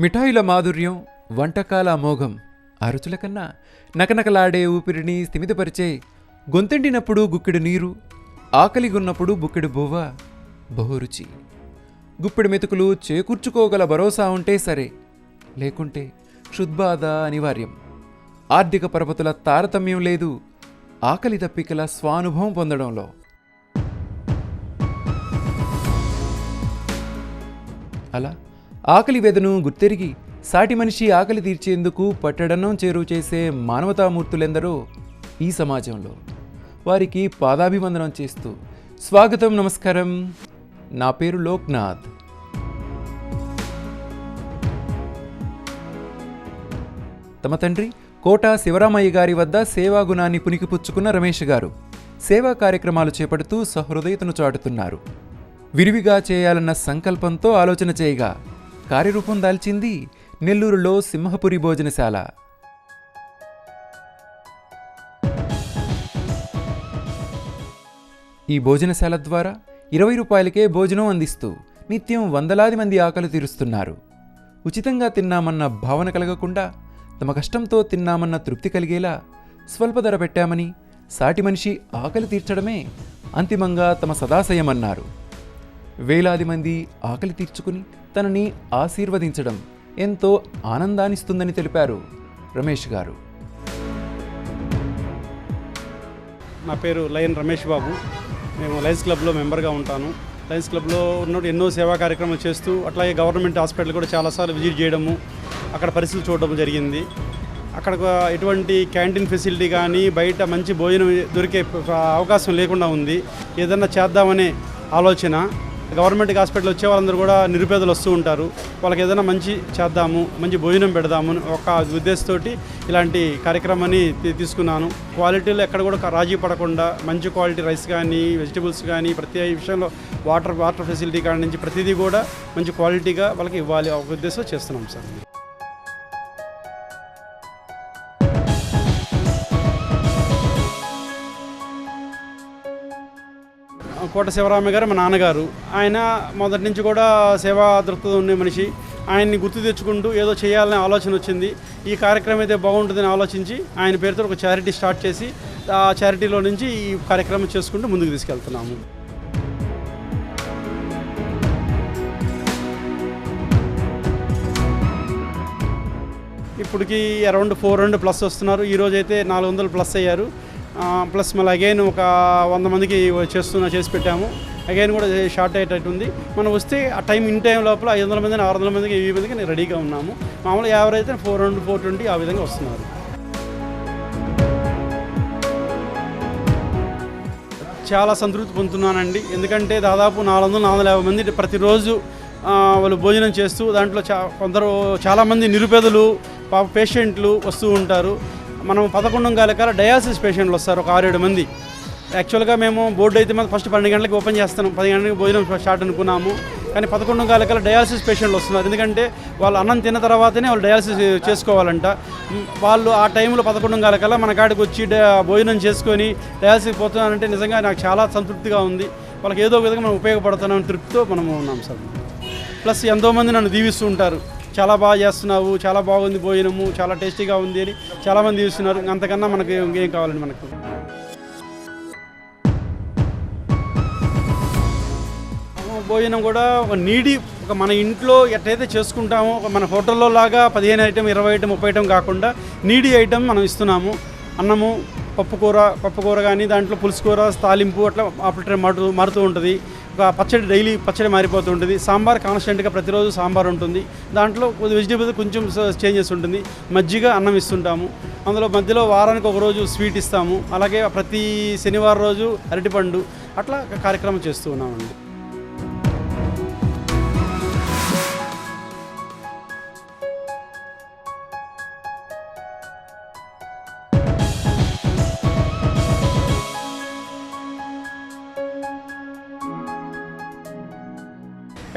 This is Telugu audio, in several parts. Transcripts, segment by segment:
మిఠాయిల మాధుర్యం వంటకాల అమోఘం ఆ రుచుల కన్నా నకనకలాడే ఊపిరిని స్థిమితపరిచే గొంతెండినప్పుడు గుక్కెడు నీరు ఆకలిగున్నప్పుడు బుక్కెడు బువ్వ బహురుచి గుప్పెడు మెతుకులు చేకూర్చుకోగల భరోసా ఉంటే సరే లేకుంటే క్షుద్బాధ అనివార్యం. ఆర్థిక పరపతుల తారతమ్యం లేదు ఆకలి తప్పికల స్వానుభవం పొందడంలో. అలా ఆకలి వెదను గుర్తెరిగి సాటి మనిషి ఆకలి తీర్చేందుకు పట్టడన్నం చేరువ చేసే మానవతామూర్తులెందరో ఈ సమాజంలో. వారికి పాదాభివందనం చేస్తూ స్వాగతం నమస్కారం. నా పేరు లోక్నాథ్. తమ తండ్రి కోట శివరామయ్య గారి వద్ద సేవా గుణాన్ని పునికిపుచ్చుకున్న రమేష్ గారు సేవా కార్యక్రమాలు చేపడుతూ సహృదయతను చాటుతున్నారు. విరివిగా చేయాలన్న సంకల్పంతో ఆలోచన చేయగా కార్యరూపం దాల్చింది నెల్లూరులో సింహపురి భోజనశాల. ఈ భోజనశాల ద్వారా ఇరవై రూపాయలకే భోజనం అందిస్తూ నిత్యం వందలాది మంది ఆకలి తీరుస్తున్నారు. ఉచితంగా తిన్నామన్న భావన కలగకుండా తమ కష్టంతో తిన్నామన్న తృప్తి కలిగేలా స్వల్ప ధర పెట్టామని సాటి మనిషి ఆకలి తీర్చడమే అంతిమంగా తమ సదాశయమన్నారు. వేలాది మంది ఆకలి తీర్చుకుని తనని ఆశీర్వదించడం ఎంతో ఆనందాన్నిస్తుందని తెలిపారు రమేష్ గారు. నా పేరు లయన్ రమేష్ బాబు. మేము లయన్స్ క్లబ్లో మెంబర్గా ఉంటాను. లయన్స్ క్లబ్లో ఉన్నప్పుడు ఎన్నో సేవా కార్యక్రమాలు చేస్తూ అట్లాగే గవర్నమెంట్ హాస్పిటల్ కూడా చాలాసార్లు విజిట్ చేయడము అక్కడ పరిస్థితులు చూడడం జరిగింది. అక్కడ ఎటువంటి క్యాంటీన్ ఫెసిలిటీ కానీ బయట మంచి భోజనం దొరికే అవకాశం లేకుండా ఉంది. ఏదన్నా చేద్దామనే ఆలోచన గవర్నమెంట్ హాస్పిటల్ వచ్చే వాళ్ళందరూ కూడా నిరుపేదలు వస్తూ ఉంటారు. వాళ్ళకి ఏదైనా మంచి చేద్దాము మంచి భోజనం పెడదాము ఒక ఉద్దేశంతో ఇలాంటి కార్యక్రమాన్ని తీ- తీసుకున్నాను. క్వాలిటీలో ఎక్కడ కూడా రాజీ పడకుండా మంచి క్వాలిటీ రైస్ కానీ వెజిటబుల్స్ కానీ ప్రతి విషయంలో వాటర్ వాటర్ ఫెసిలిటీ కాడి నుంచి ప్రతిదీ కూడా మంచి క్వాలిటీగా వాళ్ళకి ఇవ్వాలి. ఒక ఉద్దేశం చేస్తున్నాం సార్. కోట శివరామ గారు మా నాన్నగారు. ఆయన మొదటి నుంచి కూడా సేవా దృక్పథం ఉండే మనిషి. ఆయన్ని గుర్తు తెచ్చుకుంటూ ఏదో చేయాలనే ఆలోచన వచ్చింది. ఈ కార్యక్రమం అయితే బాగుంటుందని ఆలోచించి ఆయన పేరుతో ఒక చారిటీ స్టార్ట్ చేసి ఆ చారిటీలో నుంచి ఈ కార్యక్రమం చేసుకుంటూ ముందుకు తీసుకెళ్తున్నాము. ఇప్పటికి అరౌండ్ ఫోర్ హండ్రెడ్ ప్లస్ వస్తున్నారు. ఈరోజు అయితే నాలుగు వందలు ప్లస్ అయ్యారు. ప్లస్ మళ్ళీ అగైన్ ఒక వంద మందికి చేస్తున్న చేసి పెట్టాము. అగైన్ కూడా షార్ట్ అయ్యేటట్టు ఉంది మనం వస్తే ఆ టైం ఇన్ టైం లోపల ఐదు వందల మంది ఆరు వందల మందికి వెయ్యి మందికి నేను రెడీగా ఉన్నాము. మామూలుగా యావరేజ్ అయితే ఫోర్ హండ్రెడ్ ఫోర్ ట్వంటీ ఆ విధంగా వస్తున్నారు. చాలా సంతృప్తి పొందుతున్నానండి. ఎందుకంటే దాదాపు నాలుగు వందల నాలుగు వందల యాభై మంది ప్రతిరోజు వాళ్ళు భోజనం చేస్తూ దాంట్లో చా కొందరు చాలామంది నిరుపేదలు పాప పేషెంట్లు వస్తూ ఉంటారు. మనం పదకొండు కాలకాల డయాసిస్ పేషెంట్లు వస్తారు ఒక ఆరేడు మంది. యాక్చువల్గా మేము బోర్డు అయితే మాకు ఫస్ట్ పన్నెండు గంటలకు ఓపెన్ చేస్తాం పది గంటలకు భోజనం స్టార్ట్ అనుకున్నాము. కానీ పదకొండు కాలకాల డయాలసిస్ పేషెంట్లు వస్తున్నారు. ఎందుకంటే వాళ్ళు అన్నం తిన్న తర్వాతనే వాళ్ళు డయాలసిస్ చేసుకోవాలంట. వాళ్ళు ఆ టైంలో పదకొండు కాలకల్లా మన కాడికి వచ్చి డ- భోజనం చేసుకొని డయాలసిస్ పోతున్నారంటే నిజంగా నాకు చాలా సంతృప్తిగా ఉంది. వాళ్ళకి ఏదో ఒక విధంగా మనం ఉపయోగపడుతున్నాం తృప్తితో మనము ఉన్నాం సార్. ప్లస్ ఎంతోమంది నన్ను దీవిస్తూ ఉంటారు. చాలా బాగా చేస్తున్నావు చాలా బాగుంది భోజనము చాలా టేస్టీగా ఉంది అని చాలామంది చూస్తున్నారు. అంతకన్నా మనకి ఇంకేం కావాలండి మనకు? భోజనం కూడా ఒక నీడి ఒక మన ఇంట్లో ఎట్లయితే చేసుకుంటామో ఒక మన హోటల్లో లాగా పదిహేను ఐటమ్ ఇరవై ఐటమ్ ముప్పై ఐటెం కాకుండా నీడి ఐటెం మనం ఇస్తున్నాము. అన్నము పప్పుకూర పప్పుకూర కానీ దాంట్లో పులుసు కూర తాలింపు అట్లా అప్పుడు మారుతూ మారుతూ ఉంటుంది. పచ్చడి డైలీ పచ్చడి మారిపోతూ ఉంటుంది. సాంబార్ కాన్స్టెంట్గా ప్రతిరోజు సాంబార్ ఉంటుంది. దాంట్లో వెజిటేబుల్స్ కొంచెం చేంజెస్ ఉంటుంది. మజ్జిగ అన్నం ఇస్తుంటాము. అందులో మధ్యలో వారానికి ఒక రోజు స్వీట్ ఇస్తాము. అలాగే ప్రతి శనివారం రోజు అరటిపండు అట్లా కార్యక్రమం చేస్తూ ఉన్నామండి.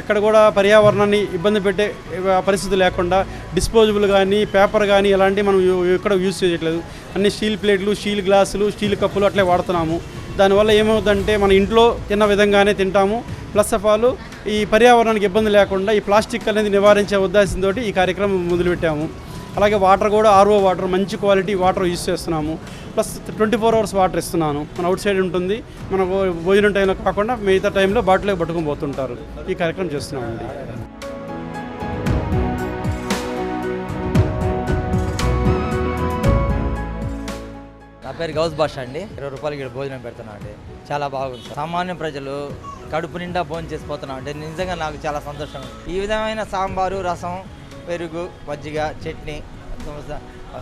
ఎక్కడ కూడా పర్యావరణాన్ని ఇబ్బంది పెట్టే పరిస్థితి లేకుండా డిస్పోజబుల్ కానీ పేపర్ కానీ ఇలాంటివి మనం ఎక్కడ యూజ్ చేయట్లేదు. అన్ని స్టీల్ ప్లేట్లు స్టీల్ గ్లాసులు స్టీల్ కప్పులు అట్లే వాడుతున్నాము. దానివల్ల ఏమవుతుందంటే మన ఇంట్లో తిన్న విధంగానే తింటాము. ప్లస్ ఆఫ్ ఆల్ ఈ పర్యావరణానికి ఇబ్బంది లేకుండా ఈ ప్లాస్టిక్ అనేది నివారించే ఉద్దేశంతో ఈ కార్యక్రమం మొదలుపెట్టాము. అలాగే వాటర్ కూడా ఆర్ఓ వాటర్ మంచి క్వాలిటీ వాటర్ యూజ్ చేస్తున్నాము. Plus twenty four hours water ఇస్తున్నాను. మన అవుట్ సైడ్ ఉంటుంది. మన భోజనం టైంలో కాకుండా మిగతా టైంలో బాటిల్లో పట్టుకొని పోతుంటారు. ఈ కార్యక్రమం చేస్తున్నామండి. నా పేరు గౌస్ భాష అండి. ఇరవై రూపాయలకి ఇక్కడ భోజనం పెడుతున్నా అండి చాలా బాగుంది సామాన్య ప్రజలు కడుపు నిండా భోజనం చేసిపోతున్నాం అంటే నిజంగా నాకు చాలా సంతోషం. ఈ విధమైన సాంబారు రసం పెరుగు మజ్జిగ చట్నీ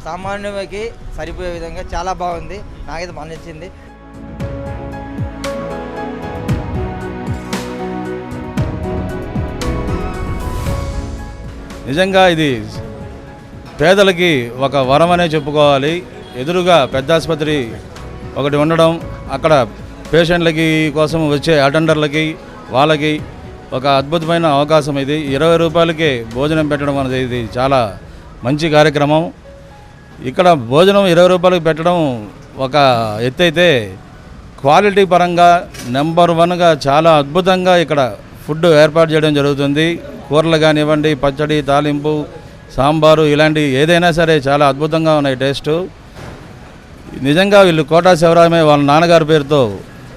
సామాన్యకి సరిపోయే విధంగా చాలా బాగుంది. నాకైతే బాగా నచ్చింది. నిజంగా ఇది పేదలకి ఒక వరం అనే చెప్పుకోవాలి. ఎదురుగా పెద్ద ఆసుపత్రి ఒకటి ఉండడం అక్కడ పేషెంట్లకి కోసం వచ్చే అటెండర్లకి వాళ్ళకి ఒక అద్భుతమైన అవకాశం ఇది. ఇరవై రూపాయలకే భోజనం పెట్టడం అనేది ఇది చాలా మంచి కార్యక్రమం. ఇక్కడ భోజనం ఇరవై రూపాయలకు పెట్టడం ఒక ఎత్తైతే క్వాలిటీ పరంగా నెంబర్ వన్గా చాలా అద్భుతంగా ఇక్కడ ఫుడ్ ఏర్పాటు చేయడం జరుగుతుంది. కూరలు కానివ్వండి పచ్చడి తాలింపు సాంబారు ఇలాంటి ఏదైనా సరే చాలా అద్భుతంగా ఉన్నాయి టేస్టు. నిజంగా వీళ్ళు కోటా శివరామే వాళ్ళ నాన్నగారి పేరుతో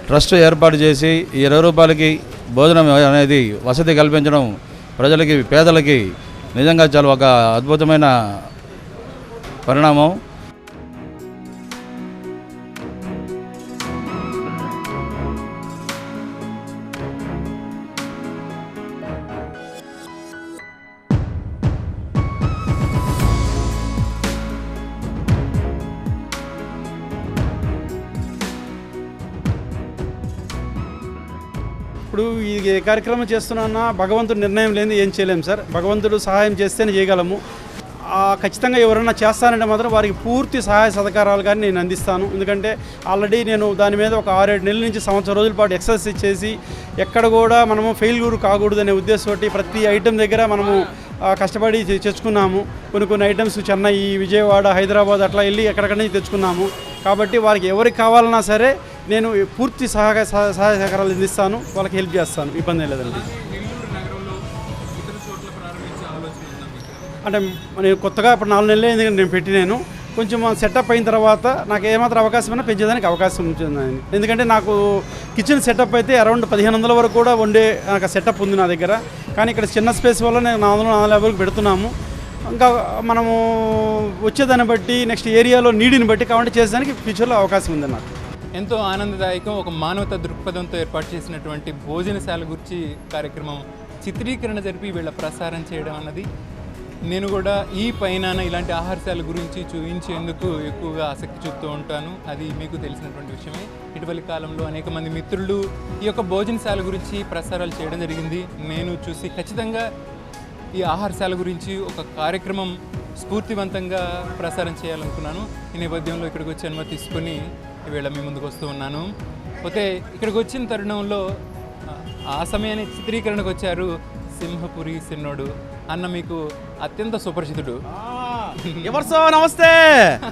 ట్రస్ట్ ఏర్పాటు చేసి ఈ ఇరవై రూపాయలకి భోజనం అనేది వసతి కల్పించడం ప్రజలకి పేదలకి నిజంగా చాలా ఒక అద్భుతమైన పరిణామం. ఇప్పుడు ఈ కార్యక్రమం చేస్తున్నా భగవంతుడు నిర్ణయం లేని ఏం చేయలేము సార్. భగవంతుడు సహాయం చేస్తేనే చేయగలము. ఖచ్చితంగా ఎవరైనా చేస్తానంటే మాత్రం వారికి పూర్తి సహాయ సహకారాలు కానీ నేను అందిస్తాను. ఎందుకంటే ఆల్రెడీ నేను దాని మీద ఒక ఆరేడు నెలల నుంచి సంవత్సరం రోజుల పాటు ఎక్సర్సైజ్ చేసి ఎక్కడ కూడా మనము ఫెయిల్యూర్ కాకూడదు అనే ఉద్దేశంతో ప్రతి ఐటెం దగ్గర మనము కష్టపడి తెచ్చుకున్నాము. కొన్ని కొన్ని ఐటమ్స్ చెన్నై విజయవాడ హైదరాబాద్ అట్లా వెళ్ళి ఎక్కడెక్కడి నుంచి తెచ్చుకున్నాము. కాబట్టి వారికి ఎవరికి కావాలన్నా సరే నేను పూర్తి సహాయ సహ- సహాయ సహకారాలు అందిస్తాను. వాళ్ళకి హెల్ప్ చేస్తాను. ఇబ్బంది లేదండి. అంటే నేను కొత్తగా ఇప్పుడు నాలుగు నెలలు ఎందుకంటే నేను పెట్టినాను. కొంచెం సెటప్ అయిన తర్వాత నాకు ఏమాత్రం అవకాశం అయినా పెంచేదానికి అవకాశం ఉంటుంది ఎందుకంటే నాకు కిచెన్ సెటప్ అయితే అరౌండ్ పదిహేను వందల వరకు కూడా వండే నాకు సెటప్ ఉంది నా దగ్గర. కానీ ఇక్కడ చిన్న స్పేస్ వల్ల నేను నాలుగు నాలుగు యాభైకి పెడుతున్నాము. ఇంకా మనము వచ్చేదాన్ని బట్టి నెక్స్ట్ ఏరియాలో నీడిని బట్టి కాబట్టి చేసేదానికి ఫ్యూచర్లో అవకాశం ఉంది నాకు. ఎంతో ఆనందదాయకం ఒక మానవత దృక్పథంతో ఏర్పాటు చేసినటువంటి భోజనశాల గురించి కార్యక్రమం చిత్రీకరణ జరిపి వీళ్ళ ప్రసారం చేయడం అన్నది. నేను కూడా ఈ పైన ఇలాంటి ఆహారశాల గురించి చూపించేందుకు ఎక్కువగా ఆసక్తి చూపుతూ ఉంటాను. అది మీకు తెలిసినటువంటి విషయమే. ఇటీవలి కాలంలో అనేక మంది మిత్రులు ఈ యొక్క భోజనశాల గురించి ప్రసారాలు చేయడం జరిగింది. నేను చూసి ఖచ్చితంగా ఈ ఆహారశాల గురించి ఒక కార్యక్రమం స్ఫూర్తివంతంగా ప్రసారం చేయాలనుకున్నాను. ఈ నేపథ్యంలో ఇక్కడికి వచ్చి అనుమతి తీసుకొని ఈవేళ మీ ముందుకు వస్తూ ఉన్నాను. పోతే ఇక్కడికి వచ్చిన తరుణంలో ఆ- సమయాన్ని చిత్రీకరణకు వచ్చారు సింహపురి సిన్నోడు. అన్న మీకు అత్యంత సుపరిచితుడు. ఎవరు సో నమస్తే.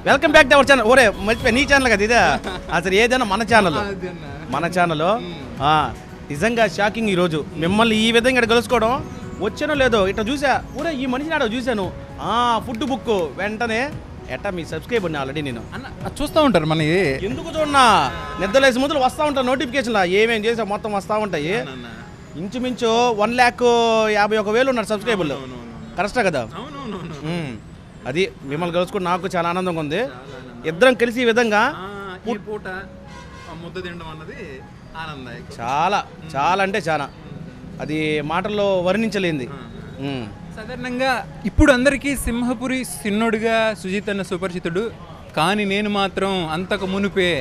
Welcome back to our channel ఓరే మర్చిపోయి నీ ఛానల్ కదా ఇదే? అసలు ఏదైనా మన ఛానల్ మన ఛానల్ నిజంగా షాకింగ్ ఈరోజు మిమ్మల్ని ఈ విధంగా ఇక్కడ కలుసుకోవడం వచ్చానో లేదో ఇట్లా చూసా. ఊరే ఈ మనిషిని ఆడ చూశాను. ఆ ఫుడ్ బుక్ వెంటనే ఎట్టా మీ సబ్స్క్రైబర్ ఆల్రెడీ నేను. అన్న చూస్తూ ఉంటారు మన ఎందుకు చూడన్నా నిద్రలేసి ముందు వస్తూ ఉంటాను నోటిఫికేషన్లా ఏమేం చేసా మొత్తం వస్తూ ఉంటాయి. ఇంచుమించు వన్ ల్యాక్ యాభై ఒక వేలు ఉన్నారు సబ్స్క్రైబర్లు కరెక్టా కదా. అది మిమ్మల్ని కలుసుకుని నాకు చాలా ఆనందంగా ఉంది. ఇద్దరం కలిసి ఈ విధంగా ఈ పూట ఆ ముద్ద తినడం అన్నది ఆనందదాయకం. చాలా చాలా అంటే చాలా. అది మాటల్లో వర్ణించలేంది. సాధారణంగా ఇప్పుడు అందరికీ సింహపురి సిన్నోడుగా సుజిత్ అన్న సుపరిచితుడు. కానీ నేను మాత్రం అంతకు మునుపే.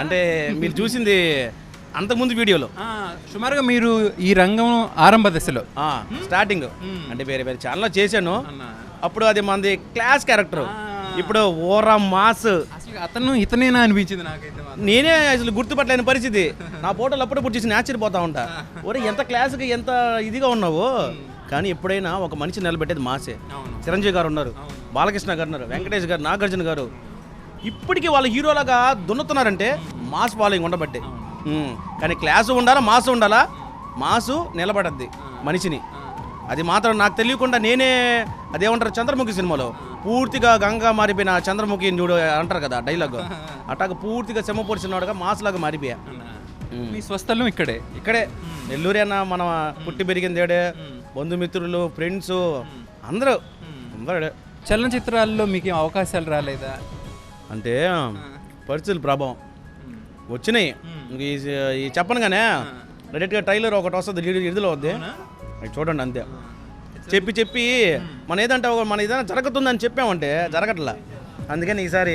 అంటే మీరు చూసింది అంతకుముందు వీడియోలో. సుమారుగా మీరు ఈ రంగం ఆరంభ దశలో. స్టార్టింగ్. అంటే వేరే వేరే ఛానల్లో చేశాను. అప్పుడు అది మనది క్లాస్ క్యారెక్టర్. ఇప్పుడు ఓరా మాస్. అతను ఇతనేనా అనిపించింది నాకైతే. నేనే అసలు గుర్తుపట్టలేని పరిస్థితి. నా ఫోటోలు అప్పుడప్పుడు చూసి ఆశ్చర్యపోతా ఉంటా. ఒరే ఎంత క్లాస్కి ఎంత ఇదిగా ఉన్నావు? కానీ ఎప్పుడైనా ఒక మనిషి నిలబెట్టేది మాసే. చిరంజీవి గారు ఉన్నారు బాలకృష్ణ గారు ఉన్నారు వెంకటేష్ గారు నాగార్జున గారు. ఇప్పటికీ వాళ్ళ హీరోలాగా దున్నుతున్నారంటే మాస్ ఫాలోయింగ్ ఉండబట్టే. కానీ క్లాసు ఉండాలా మాస్ ఉండాలా? మాసు నిలబడద్ది మనిషిని. అది మాత్రం నాకు తెలియకుండా నేనే అదేమంటారు చంద్రముఖి సినిమాలో. పూర్తిగా గంగా మారిపోయిన చంద్రముఖి చూడు అంటారు కదా డైలాగ్. అట్టాగ పూర్తిగా సింహపూరి సినిమాడుగా మాసులాగా మారిపోయా. మీ స్వస్థలం ఇక్కడే. ఇక్కడే. నెల్లూరు అన్న మన పుట్టి పెరిగింది ఏడే బంధుమిత్రులు ఫ్రెండ్స్ అందరూ. అందరూ. చలనచిత్రాల్లో మీకు ఏం అవకాశాలు రాలేదా? అంటే పరిస్థితుల ప్రభావం. వచ్చినాయి. ఈ చెప్పనుగానే డైరెక్ట్గా ట్రైలర్ ఒకటి వస్తుంది ఇదిలో వద్ది చూడండి అంతే. చెప్పి చెప్పి మన ఏదంటే మన ఏదైనా జరుగుతుందని చెప్పామంటే జరగట్లా. అందుకని ఈసారి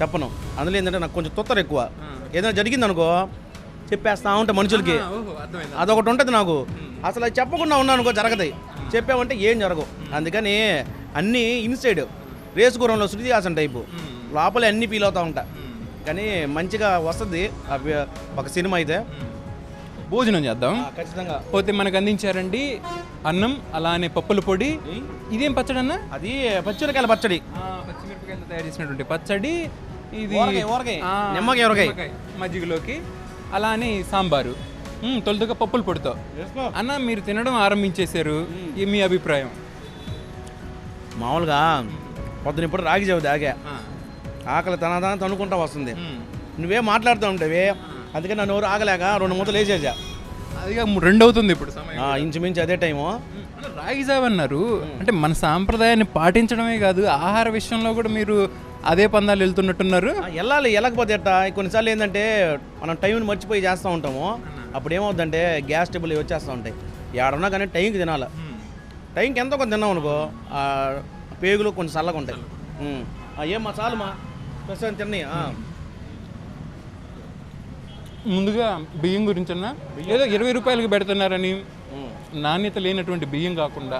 చెప్పను. అందులో ఏంటంటే నాకు కొంచెం తొత్తర ఎక్కువ. ఏదైనా జరిగింది అనుకో చెప్పేస్తా ఉంటే మనుషులకి. అదొకటి ఉంటుంది నాకు. అసలు అది చెప్పకుండా ఉన్నాను అనుకో జరగతాయి చెప్పామంటే ఏం జరగవు. అందుకని అన్నీ ఇన్సైడ్ రేసు గురంలో శృతి హాసన్ టైపు లోపలే అన్నీ ఫీల్ అవుతా ఉంటా. కానీ మంచిగా వస్తుంది. అవి ఒక సినిమా అయితే. భోజనం చేద్దాం. ఖచ్చితంగా. పోతే మనకు అందించారండి అన్నం అలానే పప్పుల పొడి. ఇదేం పచ్చడి అన్న? అది పచ్చిమిరకాయల పచ్చడి. పచ్చిమిరపకాయలతో తయారు చేసినటువంటి పచ్చడి. ఇది నిమ్మకాయ. నిమ్మకాయ, మజ్జిగలోకి అలానే సాంబారు. తొలుతగా పప్పుల పొడితో. అన్న మీరు తినడం ఆరంభించేశారు. ఈ మీ అభిప్రాయం? మామూలుగా పొద్దున ఇప్పుడు రాగి ఆగా ఆ, ఆకలి తనదాన తనుకుంటా వస్తుంది. మ్మ్. నువ్వే మాట్లాడుతూ ఉంటావి. అందుకని నన్ను ఎవరు ఆగలేక రెండు మూతలు వేసేసా. అదిగా రెండు అవుతుంది ఇప్పుడు సమయం ఆ, ఇంచుమించు అదే టైము. అన్న, రాగి జావ అన్నారు. అంటే మన సాంప్రదాయాన్ని పాటించడమే కాదు ఆహార విషయంలో కూడా మీరు అదే పందాలు వెళ్తున్నట్టున్నారు. వెళ్ళాలి వెళ్ళకపోతే ఎట్టా? కొన్నిసార్లు ఏంటంటే మనం టైంని మర్చిపోయి చేస్తూ ఉంటాము. అప్పుడు ఏమవుతుందంటే గ్యాస్ ట్రబుల్ ఇవి వచ్చేస్తూ ఉంటాయి. ఏడున్నా కానీ టైంకి తినాలి. టైంకి ఎంతో కొంత తిన్నాం అనుకో ఆ పేగులు కొంచెం చల్లగా ఉంటాయి. ఏమ్మా చాలుమా? ప్రస్తుతం తిన్నాయి. ముందుగా బియ్యం గురించి అన్న ఏదో ఇరవై రూపాయలకి పెడుతున్నారని నాణ్యత లేనటువంటి బియ్యం కాకుండా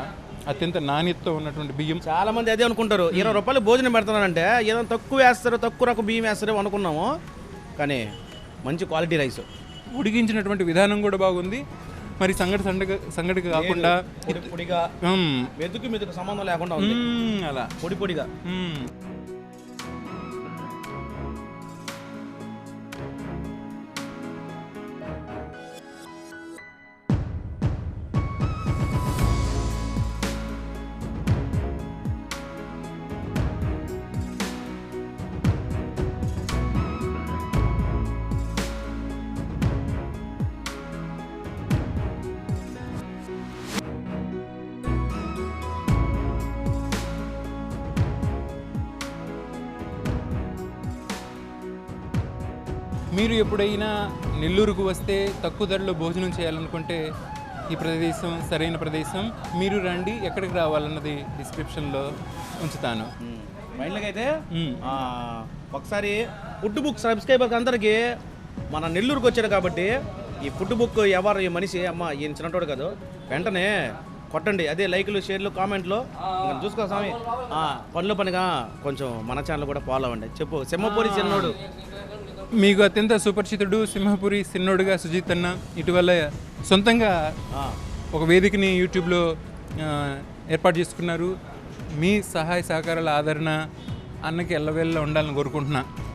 అత్యంత నాణ్యతతో ఉన్నటువంటి బియ్యం. చాలా మంది అదే అనుకుంటారు. ఇరవై రూపాయలు భోజనం పెడుతున్నారంటే ఏదో తక్కువ వేస్తారు తక్కువ రకం బియ్యం వేస్తారో అనుకున్నాము. కానీ మంచి క్వాలిటీ రైస్. ఉడికించినటువంటి విధానం కూడా బాగుంది. మరి సంగటి సంగటి సంగటి కాకుండా పొడి పొడిగా. మెతుకు మెతుకు సంబంధం లేకుండా ఉంది. అలా. పొడి పొడిగా. మీరు ఎప్పుడైనా నెల్లూరుకు వస్తే తక్కువ ధరలో భోజనం చేయాలనుకుంటే ఈ ప్రదేశం సరైన ప్రదేశం మీరు రండి ఎక్కడికి రావాలన్నది డిస్క్రిప్షన్లో ఉంచుతాను. ఫైనల్గా అయితే ఒకసారి ఫుడ్ బుక్ సబ్స్క్రైబర్స్ అందరికీ మన నెల్లూరుకి వచ్చాడు కాబట్టి ఈ ఫుడ్ బుక్ ఎవరు ఈ మనిషి అమ్మ ఈయన చిన్నటోడు కాదు. వెంటనే కొట్టండి. అదే లైక్లు షేర్లు కామెంట్లు. చూసుకో స్వామి. పనుల పనిగా కొంచెం మన ఛానల్ కూడా ఫాలో అవ్వండి. చెప్పు సింహపూరి చిన్నోడు. మీకు అత్యంత సుపరిచితుడు సింహపురి సిన్నోడుగా సుజిత్ అన్న. ఇటీవల సొంతంగా ఒక వేదికని యూట్యూబ్లో ఏర్పాటు చేసుకున్నారు. మీ సహాయ సహకారాల ఆదరణ అన్నకి ఎల్లవేళ్ళ ఉండాలని కోరుకుంటున్నా.